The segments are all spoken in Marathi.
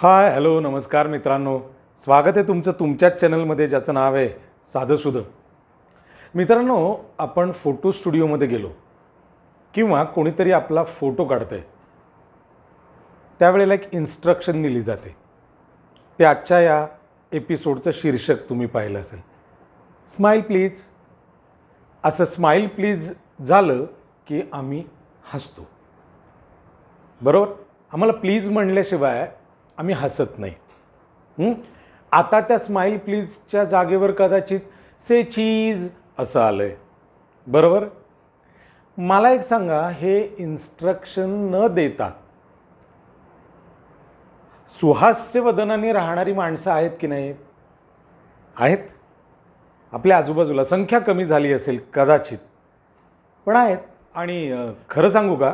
हाय हॅलो नमस्कार मित्रांनो. स्वागत आहे तुमचं तुमच्याच चॅनलमध्ये ज्याचं नाव आहे साधंसुधं मित्रांनो आपण फोटो स्टुडिओमध्ये गेलो किंवा कोणीतरी आपला फोटो काढतं आहे त्यावेळेला एक इन्स्ट्रक्शन दिली जाते. ते आजच्या या एपिसोडचं शीर्षक तुम्ही पाहिलं असेल. स्माईल प्लीज असं स्माईल प्लीज झालं की आम्ही हसतो. बरोबर? आम्हाला प्लीज म्हणल्याशिवाय आम्ही हसत नाही. आता त्या स्माईल प्लीजच्या जागेवर कदाचित से चीज असं आलं आहे बरोबर? मला एक सांगा हे इन्स्ट्रक्शन न देता सुहास्य वदनाने राहणारी माणसं आहेत की नाहीत? आहेत. आपल्या आजूबाजूला संख्या कमी झाली असेल कदाचित. पण आहेत. आणि खरं सांगू का?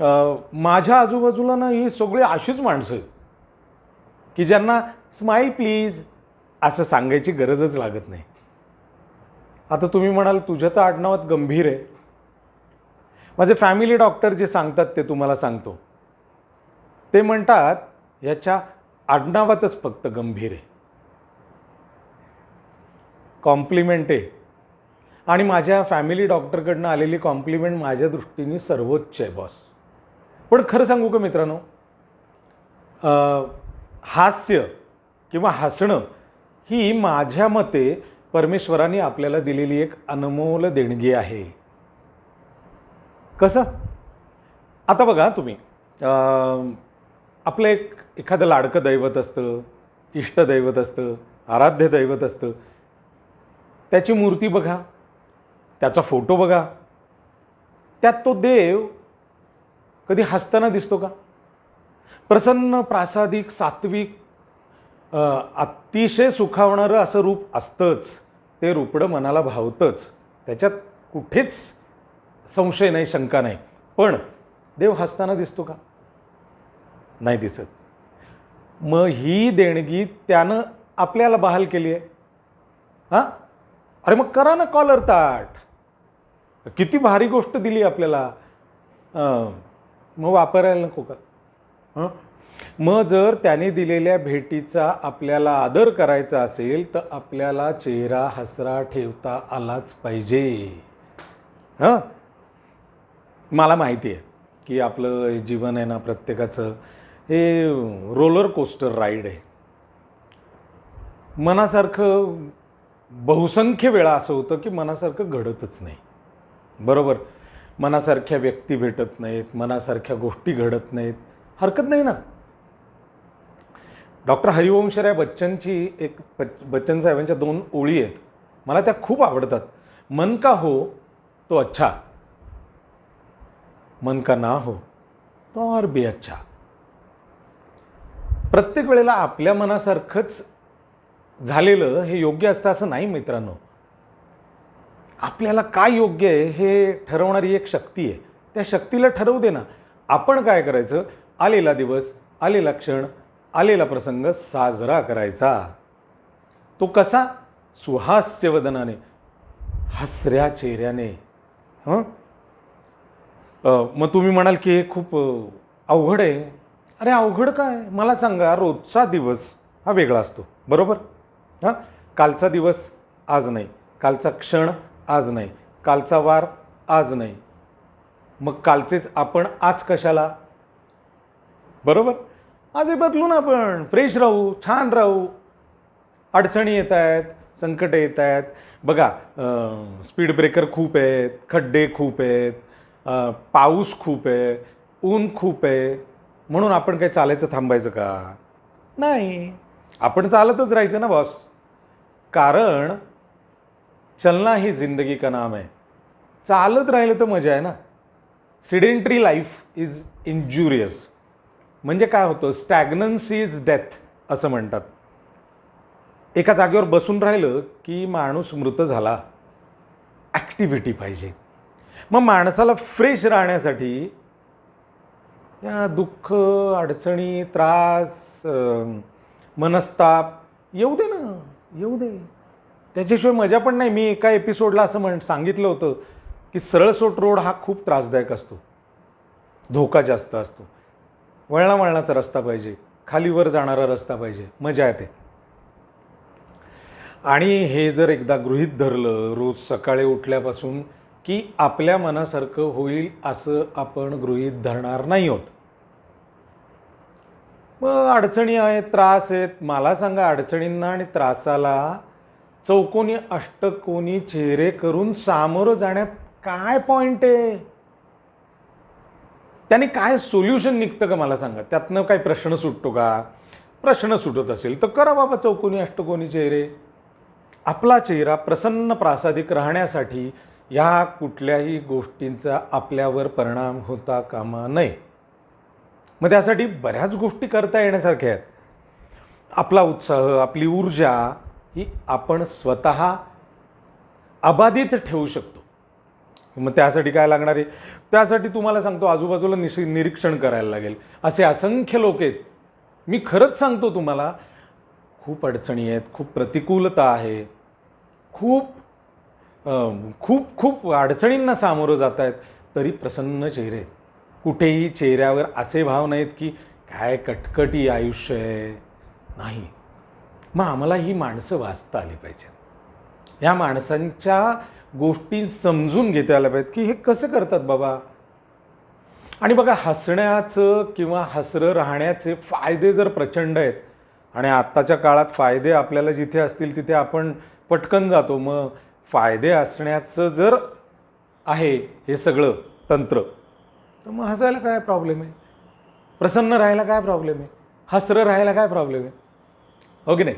माझ्या आजूबाजूला ना ही सगळी अशीच माणसं आहेत की ज्यांना स्माईल प्लीज असं सांगायची गरजच लागत नाही. आता तुम्ही म्हणाल तुझ्या तर आडनावात गंभीर आहे. माझे फॅमिली डॉक्टर जे सांगतात ते तुम्हाला सांगतो. ते म्हणतात याच्या आडनावातच फक्त गंभीर आहे. कॉम्प्लिमेंट आहे. आणि माझ्या फॅमिली डॉक्टरकडनं आलेली कॉम्प्लिमेंट माझ्या दृष्टीने सर्वोच्च आहे बॉस पण खरं सांगू का मित्रांनो? हास्य किंवा हसणं ही माझ्या मते परमेश्वराने आपल्याला दिलेली एक अनमोल देणगी आहे. कसं? आता बघा तुम्ही. आपलं एक एखादं लाडकं दैवत असतं इष्टदैवत असतं आराध्य दैवत असतं. त्याची मूर्ती बघा त्याचा फोटो बघा. त्यात तो देव कधी हसताना दिसतो का? प्रसन्न प्रासादिक सात्विक अतिशय सुखावणारं असं रूप असतंच. ते रुपडं मनाला भावतंच. त्याच्यात कुठेच संशय नाही शंका नाही. पण देव हसताना दिसतो का? नाही दिसत. मग ही देणगी त्यानं आपल्याला बहाल केली आहे. हां? अरे मग करा ना कॉलर ताट. किती भारी गोष्ट दिली आपल्याला. मग वापरायला नको का? हं? मग जर त्याने दिलेल्या भेटीचा आपल्याला आदर करायचा असेल तर आपल्याला चेहरा हसरा ठेवता आलाच पाहिजे. हां? मला माहिती आहे की आपलं हे जीवन आहे ना प्रत्येकाचं हे रोलर कोस्टर राईड आहे. मनासारखं बहुसंख्य वेळा असं होतं की मनासारखं घडतच नाही. बरोबर? मनासारख्या व्यक्ती भेटत नाहीत मनासारख्या गोष्टी घडत नाहीत. हरकत नाही ना. डॉक्टर हरिवंशराय बच्चनची एक बच्चन साहेबांच्या दोन ओळी आहेत. मला त्या खूप आवडतात. मन का हो तो अच्छा. मन का ना हो तो और भी अच्छा. प्रत्येक वेळेला आपल्या मनासारखंच झालेलं हे योग्य असतं असं नाही मित्रांनो. आपल्याला काय योग्य आहे हे ठरवणारी एक शक्ती आहे. त्या शक्तीला ठरवू दे ना. आपण काय करायचं? आलेला दिवस आलेला क्षण आलेला प्रसंग साजरा करायचा. तो कसा? सुहास्यवदनाने हसऱ्या चेहऱ्याने. हं? मग तुम्ही म्हणाल की हे खूप अवघड आहे. अरे अवघड काय? मला सांगा रोजचा दिवस हा वेगळा असतो. बरोबर? हां? कालचा दिवस आज नाही. कालचा क्षण आज नाही. कालचा वार आज नाही. मग कालचेच आपण आज कशाला? बरोबर? आजही बदलू ना आपण. फ्रेश राहू छान राहू. अडचणी येत आहेत संकटं येत आहेत. बघा स्पीड ब्रेकर खूप आहेत खड्डे खूप आहेत पाऊस खूप आहे ऊन खूप आहे. म्हणून आपण काही चालायचं थांबायचं का? नाही. आपण चालतच राहायचं ना बॉस कारण चलना ही जिंदगी का नाम आहे चालत राहिलं तर मजा आहे ना। सिडेंट्री लाईफ इज इंजुरियस म्हणजे काय होतं? स्टॅग्नन्सी इज डेथ असं म्हणतात. एका जागेवर बसून राहिलं की माणूस मृत झाला. ॲक्टिव्हिटी पाहिजे. मग माणसाला फ्रेश राहण्यासाठी या दुःख अडचणी त्रास मनस्ताप येऊ दे ना येऊ दे. त्याच्याशिवाय मजा पण नाही. मी एका एपिसोडला असं म्हण सांगितलं होतं की सरळसोट रोड हा खूप त्रासदायक असतो. धोका जास्त असतो. वळणा वळणाचा रस्ता पाहिजे. खालीवर जाणारा रस्ता पाहिजे. मजा येते. आणि हे जर एकदा गृहीत धरलं रोज सकाळी उठल्यापासून की आपल्या मनासारखं होईल असं आपण गृहीत धरणार नाही होत. मग अडचणी आहेत त्रास आहेत. मला सांगा अडचणींना आणि त्रासाला चौकोनी अष्टकोनी चेहरे करून सामोरं जाण्यात काय पॉईंट आहे? त्याने काय सोल्युशन निघतं का मला सांगा? त्यातनं काही प्रश्न सुटतो का? प्रश्न सुटत असेल तर करा बाबा चौकोनी अष्टकोनी चेहरे. आपला चेहरा प्रसन्न प्रासादिक राहण्यासाठी ह्या कुठल्याही गोष्टींचा आपल्यावर परिणाम होता कामा नये. मग त्यासाठी बऱ्याच गोष्टी करता येण्यासारख्या आहेत. आपला उत्साह आपली ऊर्जा ही आपण स्वतः अबाधित ठेवू शकतो. मग त्यासाठी काय लागणार आहे? त्यासाठी तुम्हाला सांगतो आजूबाजूला निश निरीक्षण करायला लागेल. असे असंख्य लोक आहेत. मी खरंच सांगतो तुम्हाला खूप अडचणी आहेत खूप प्रतिकूलता आहे. खूप खूप खूप अडचणींना सामोरं जात आहेत तरी प्रसन्न चेहरे आहेत. कुठेही चेहऱ्यावर असे भाव नाहीत की काय कटकटी आयुष्य आहे. नाही. मग आम्हाला ही माणसं वाचता आली पाहिजेत. या माणसांच्या गोष्टी समजून घेता आल्या पाहिजेत की हे कसं करतात बाबा? आणि बघा हसण्याचं किंवा हसरं राहण्याचे फायदे जर प्रचंड आहेत आणि आत्ताच्या काळात फायदे आपल्याला जिथे असतील तिथे आपण पटकन जातो मग फायदे असण्याचं जर आहे हे सगळं तंत्र तर मग हसायला काय प्रॉब्लेम आहे? प्रसन्न राहायला काय प्रॉब्लेम आहे? हसरं राहायला काय प्रॉब्लेम आहे? हो की नाही?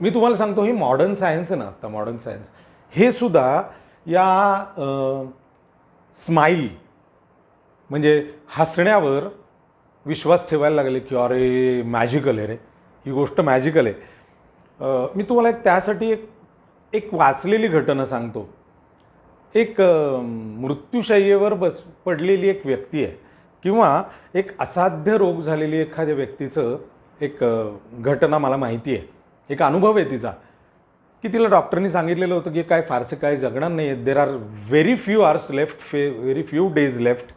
मी तुम्हाला सांगतो ही मॉडर्न सायन्स आहे ना आता मॉडर्न सायन्स हे सुद्धा या स्माईल म्हणजे हसण्यावर विश्वास ठेवायला लागले की अरे मॅजिकल आहे रे. ही गोष्ट मॅजिकल आहे. मी तुम्हाला एक त्यासाठी एक एक वाचलेली घटना सांगतो. एक मृत्यूशय्येवर बस पडलेली एक व्यक्ती आहे. किंवा एक असाध्य रोग झालेली एखाद्या व्यक्तीचं एक घटना मला माहिती आहे. एक अनुभव आहे तिचा की तिला डॉक्टरनी सांगितलेलं होतं की काय फारसं काय जगणार नाही. आहेत there are very few hours left few very few days left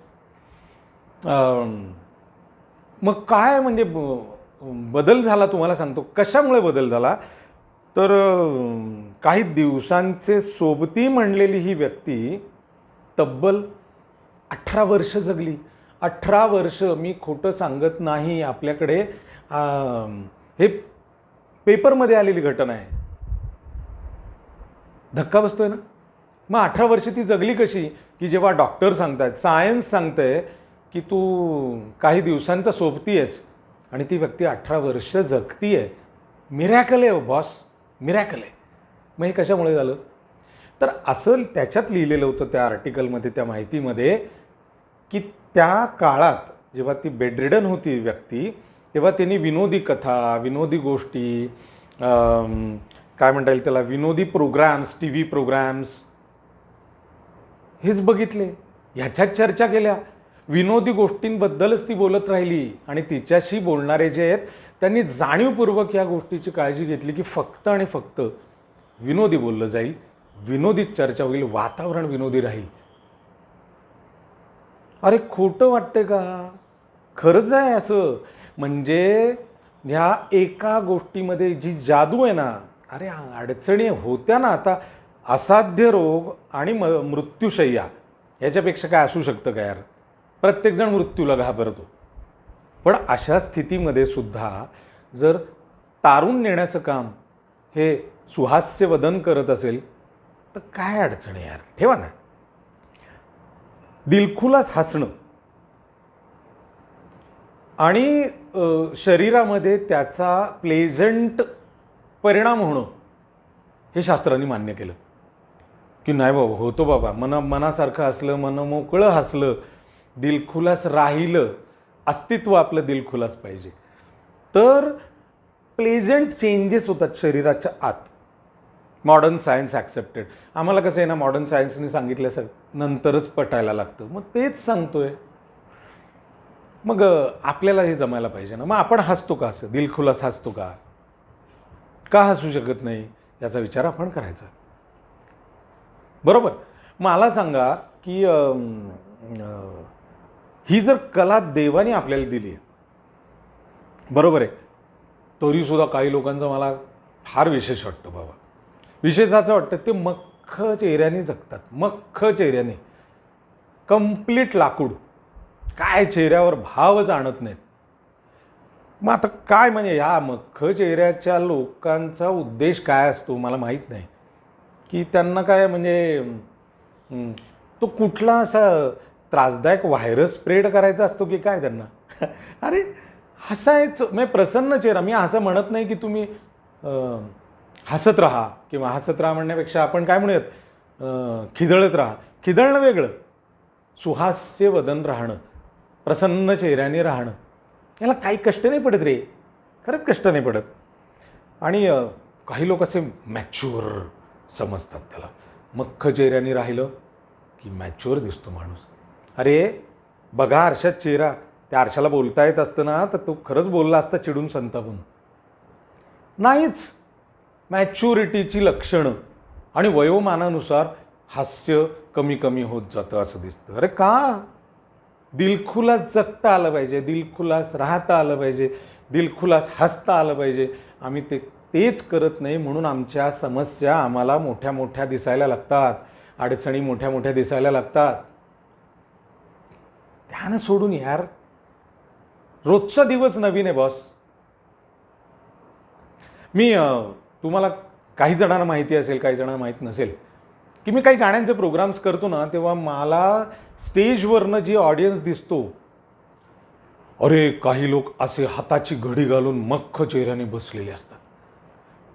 मग काय म्हणजे बदल झाला तुम्हाला सांगतो. कशामुळे बदल झाला? तर काही दिवसांचे सोबती म्हणलेली ही व्यक्ती तब्बल अठरा वर्ष जगली. अठरा वर्ष मी खोटं सांगत नाही आपल्याकडे. हे पेपरमध्ये आलेली घटना आहे. धक्का बसतोय ना? मग अठरा वर्ष ती जगली कशी? की जेव्हा डॉक्टर सांगतायत सायन्स सांगतंय की तू काही दिवसांचा सोबती आहेस आणि ती व्यक्ती अठरा वर्ष जगती आहे. मिरॅकल आहे हो, बॉस मिरॅकल आहे. मग हे कशामुळे झालं? तर असं त्याच्यात लिहिलेलं होतं त्या आर्टिकलमध्ये त्या माहितीमध्ये की त्या काळात जेव्हा ती बेडरिडन होती व्यक्ती तेव्हा त्यांनी विनोदी कथा विनोदी गोष्टी काय म्हणता येईल त्याला विनोदी प्रोग्राम्स टी व्ही प्रोग्रॅम्स हेच बघितले. ह्याच्यात चर्चा केल्या. विनोदी गोष्टींबद्दलच ती बोलत राहिली आणि तिच्याशी बोलणारे जे आहेत त्यांनी जाणीवपूर्वक या गोष्टीची काळजी घेतली की फक्त आणि फक्त विनोदी बोललं जाईल विनोदीत चर्चा होईल वातावरण विनोदी राहील. अरे खोटं वाटतंय का? खरंच आहे असं. म्हणजे ह्या एका गोष्टीमध्ये जी जादू आहे ना अरे अडचणी होत्या ना आता असाध्य रोग आणि म मृत्यूशय्या याच्यापेक्षा काय असू शकतं का यार? प्रत्येकजण मृत्यूला घाबरतो. पण अशा स्थितीमध्ये सुद्धा जर तारून नेण्याचं काम हे सुहास्यवदन करत असेल तर काय अडचण आहे यार? ठेवा ना. दिलखुलास हसणं. आणि शरीरामध्ये त्याचा प्लेझंट परिणाम होणं हे शास्त्रांनी मान्य केलं. की नाही बाबा होतो बाबा. मना मनासारखं असलं मन मोकळं हसलं दिलखुलास राहिलं अस्तित्व आपलं दिलखुलास पाहिजे. तर प्लेझंट चेंजेस होतात शरीराच्या आत. मॉडर्न सायन्स ॲक्सेप्टेड आम्हाला कसं आहे ना मॉडर्न सायन्सने सांगितलं सग नंतरच पटायला लागतं. मग तेच सांगतोय. मग आपल्याला हे जमायला पाहिजे ना. मग आपण हसतो का असं? दिलखुलास हसतो का? का हसू शकत नाही? याचा विचार आपण करायचा. बरोबर? मला सांगा की आ, आ, ही जर कला देवाने आपल्याला दिली आहे. बरोबर आहे? तरीसुद्धा काही लोकांचं मला फार विशेष वाटतं बाबा. विशेष असं वाटतं ते मख्ख चेहऱ्याने जगतात. मख्ख चेहऱ्याने. कंप्लीट लाकूड. काय चेहऱ्यावर भावच आणत नाहीत. मग आता काय म्हणजे या मख्ख चेहऱ्याच्या लोकांचा उद्देश काय असतो मला माहीत नाही. की त्यांना काय म्हणजे तो कुठला असा त्रासदायक व्हायरस स्प्रेड करायचा असतो की काय त्यांना? अरे हसायचं म्हणजे प्रसन्न चेहरा. मी असं म्हणत नाही की तुम्ही हसत राहा किंवा हसत राहा म्हणण्यापेक्षा आपण काय म्हणूयात खिदळत राहा. खिदळणं वेगळं. सुहास्य वदन राहणं. प्रसन्न चेहऱ्याने राहणं. याला काही कष्ट नाही पडत रे. खरंच कष्ट नाही पडत. आणि काही लोक असे मॅच्युअर समजतात त्याला. मख्ख चेहऱ्याने राहिलं की मॅच्युअर दिसतो माणूस. अरे बघा आरशात चेहरा. त्या आरशाला बोलता येत असतं ना तर तो खरंच बोलला असता चिडून संतापून. नाहीच. मॅच्युरिटीची लक्षणं आणि वयोमानानुसार हास्य कमी कमी होत जातं असं दिसतं. अरे का? दिलखुलास जगता आलं पाहिजे दिलखुलास राहता आलं पाहिजे दिलखुलास हसता आलं पाहिजे. आम्ही ते तेच करत नाही म्हणून आमच्या समस्या आम्हाला मोठ्या मोठ्या दिसायला लागतात. अडचणी मोठ्या मोठ्या दिसायला लागतात. त्यानं सोडून यार. रोजचा दिवस नवीन आहे बॉस मी तुम्हाला काही जणांना माहिती असेल काही जणांना माहीत नसेल की मी काही गाण्यांचे प्रोग्राम्स करतो ना तेव्हा मला स्टेजवरनं जी ऑडियन्स दिसतो अरे काही लोक असे हाताची घडी घालून मख्ख चेहऱ्याने बसलेले असतात.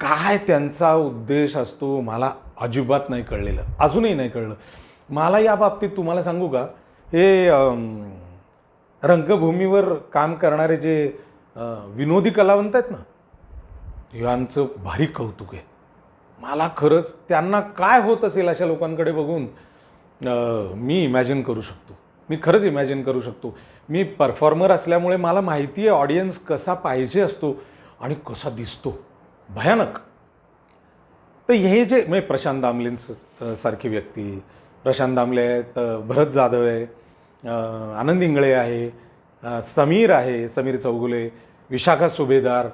काय त्यांचा उद्देश असतो मला अजिबात नाही कळलेलं अजूनही नाही कळलं. मला या बाबतीत तुम्हाला सांगू का हे रंगभूमीवर काम करणारे जे विनोदी कलावंत आहेत ना यांचं भारी कौतुक आहे. मला खरंच त्यांना काय होत असेल अशा लोकांकडे बघून मी इमॅजिन करू शकतो. मी खरंच इमॅजिन करू शकतो. मी परफॉर्मर असल्यामुळे मला माहिती आहे ऑडियन्स कसा पाहिजे असतो आणि कसा दिसतो. भयानक. तर हे जे म्हणजे प्रशांत दामलें स- सारखी व्यक्ती. प्रशांत दामले आहेत भरत जाधव आहे. आनंद इंगळे आहे. समीर आहे समीर चौगुले. विशाखा सुभेदार.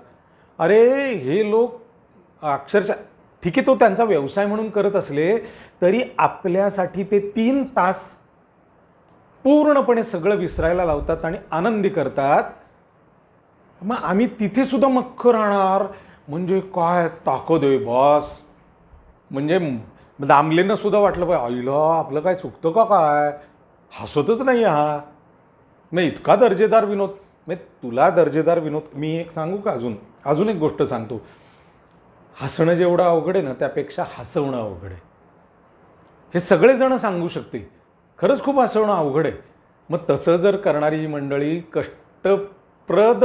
अरे हे लोक अक्षरशः ठीक आहे तो त्यांचा व्यवसाय म्हणून करत असले तरी आपल्यासाठी ते तीन तास पूर्णपणे सगळं विसरायला लावतात आणि आनंदी करतात. मग आम्ही तिथेसुद्धा मख्ख राहणार. म्हणजे काय ताकद आहे बॉस. म्हणजे दामलेनं सुद्धा वाटलं पाहिजे आईला आपलं काय चुकतं का काय? हसतच नाही हा. मग इतका दर्जेदार विनोद. म्हणजे तुला दर्जेदार विनोद मी एक सांगू का अजून? अजून एक गोष्ट सांगतो. हसणं जेवढं अवघड आहे ना त्यापेक्षा हसवणं अवघड आहे. हे सगळेजण सांगू शकते खरंच खूप हसवणं अवघड आहे. मग तसं जर करणारी ही मंडळी कष्टप्रद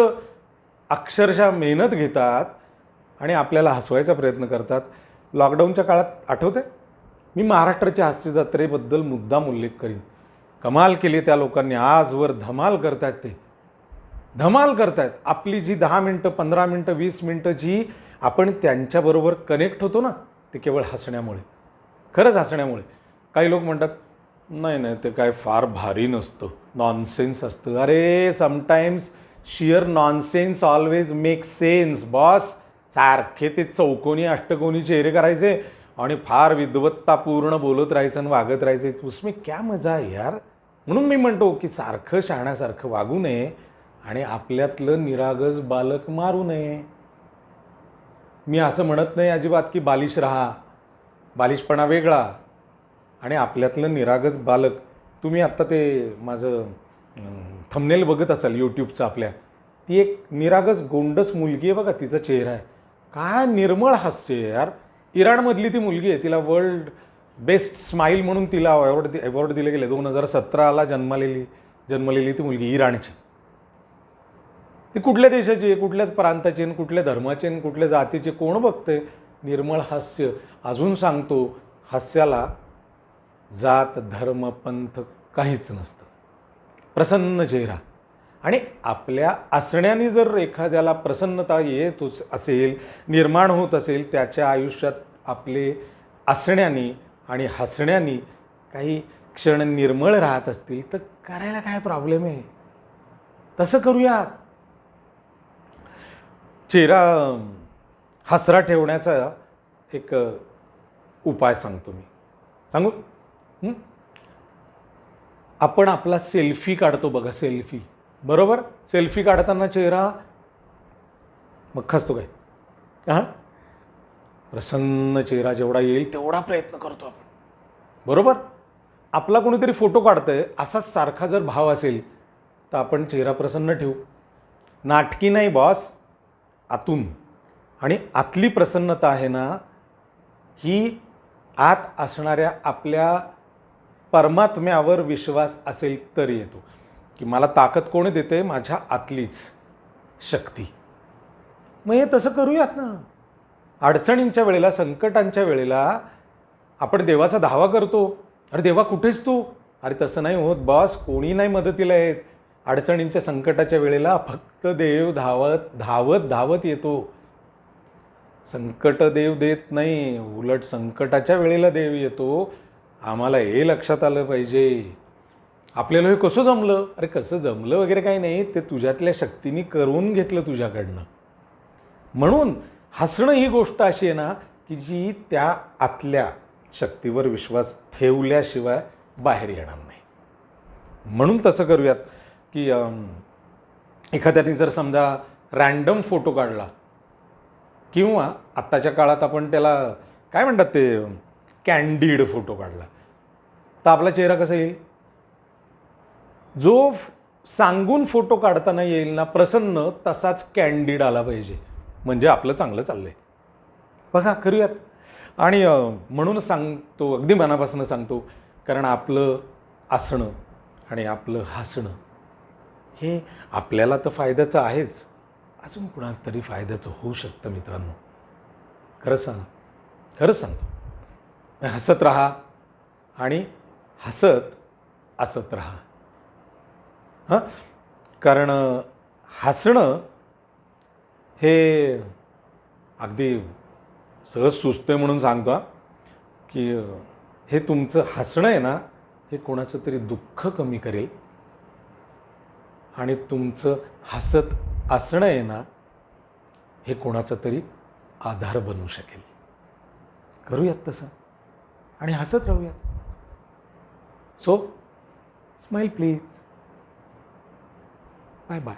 अक्षरशः मेहनत घेतात आणि आपल्याला हसवायचा प्रयत्न करतात लॉकडाऊनच्या काळात आठवते मी महाराष्ट्राच्या हास्य जत्रेबद्दल मुद्दाम उल्लेख करीन. कमाल केली त्या लोकांनी आजवर धमाल करतायत ते. धमाल करतायत. आपली जी दहा मिनटं पंधरा मिनटं वीस मिनटं जी आपण त्यांच्याबरोबर कनेक्ट होतो ना ते केवळ हसण्यामुळे. खरंच हसण्यामुळे. काही लोक म्हणतात नाही नाही ते काय फार भारी नसतं. नॉनसेन्स असतं. अरे sometimes sheer nonsense always make sense boss सारखे ते चौकोनी अष्टकोनी चेहरे करायचे आणि फार विद्वत्तापूर्ण बोलत राहायचं आणि वागत राहायचे. उसमे क्या मजा आहे यार. म्हणून मी म्हणतो की सारखं शहाण्यासारखं वागू नये आणि आपल्यातलं निरागस बालक मारू नये. मी असं म्हणत नाही अजिबात की बालिश राहा. बालिशपणा वेगळा. आणि आपल्यातलं निरागस बालक तुम्ही आत्ता ते माझं थंबनेल बघत असाल यूट्यूबचं आपल्या ती एक निरागस गोंडस मुलगी आहे बघा तिचा चेहरा आहे. काय निर्मळ हास्य आहे यार. इराणमधली ती मुलगी आहे तिला वर्ल्ड बेस्ट स्माईल म्हणून तिला अवॉर्ड अवॉर्ड दिले गेले. दोन हजार सतराला जन्मलेली जन्मलेली ती मुलगी इराणची. ती कुठल्या देशाची आहे? कुठल्या प्रांताची आहे? कुठल्या धर्माची आहे? कुठल्या जातीचे कोण बघते निर्मळ हास्य अजून सांगतो हास्याला जात धर्म पंथ काहीच नसतं. प्रसन्न चेहरा. आणि आपल्या असण्याने जर एखाद्याला प्रसन्नता येतच असेल निर्माण होत असेल त्याच्या आयुष्यात आपले असण्याने आणि हसण्याने काही क्षण निर्मळ राहत असतील तर करायला काय प्रॉब्लेम आहे? तसं करूयात. चेहरा हसरा ठेवण्याचा एक उपाय सांगतो मी. सांगू? आपण आपला सेल्फी काढतो बघा सेल्फी. बरोबर? सेल्फी काढताना चेहरा मग खसतो काय? हां? प्रसन्न चेहरा जेवढा येईल तेवढा प्रयत्न करतो आपण. बरोबर? आपला कोणीतरी फोटो काढतंय असा सारखा जर भाव असेल तर आपण चेहरा प्रसन्न ठेवू. नाटकी नाही बॉस. आतून. आणि आतली प्रसन्नता आहे ना ही आत असणाऱ्या आपल्या परमात्म्यावर विश्वास असेल तर येतो. की मला ताकद कोणी देते? माझ्या आतलीच शक्ती. मग हे तसं करूयात ना. अडचणींच्या वेळेला संकटांच्या वेळेला आपण देवाचा धावा करतो. अरे देवा कुठेच तू? अरे तसं नाही होत बॉस कोणी नाही मदतीला येत. अडचणींच्या संकटाच्या वेळेला फक्त देव धावत धावत धावत येतो. संकट देव देत नाही उलट संकटाच्या वेळेला देव येतो. आम्हाला हे लक्षात आलं पाहिजे. आपल्याला हे कसं जमलं? अरे कसं जमलं वगैरे काही नाही ते तुझ्यातल्या शक्तीने करून घेतलं तुझ्याकडनं. म्हणून हसणं ही गोष्ट अशी आहे ना की जी त्या आतल्या शक्तीवर विश्वास ठेवल्याशिवाय बाहेर येणार नाही. म्हणून तसं करूयात. की एखाद्याने जर समजा रॅन्डम फोटो काढला किंवा आत्ताच्या काळात आपण त्याला काय म्हणतात ते कॅन्डिड फोटो काढला तर आपला चेहरा कसा येईल? जो सांगून फोटो काढताना येईल ना प्रसन्न तसाच कॅन्डिड आला पाहिजे. म्हणजे आपलं चांगलं चाललं आहे बघा करूयात. आणि म्हणून सांगतो अगदी मनापासून सांगतो कारण आपलं असणं आणि आपलं हसणं हे आपल्याला तर फायद्याचं आहेच. अजून कुणाला तरी फायद्याचं होऊ शकतं मित्रांनो. खरं सांग खरंच सांगतो. हसत राहा आणि हसत असत राहा. हां? कारण हसणं हे अगदी सहज सुचते म्हणून सांगतो की हे तुमचं हसणं आहे ना हे कोणाचं तरी दुःख कमी करेल. आणि तुमचं हसत असणं आहे ना हे कोणाचा तरी आधार बनू शकेल. करूयात तसं. आणि हसत राहूयात. So smile please bye bye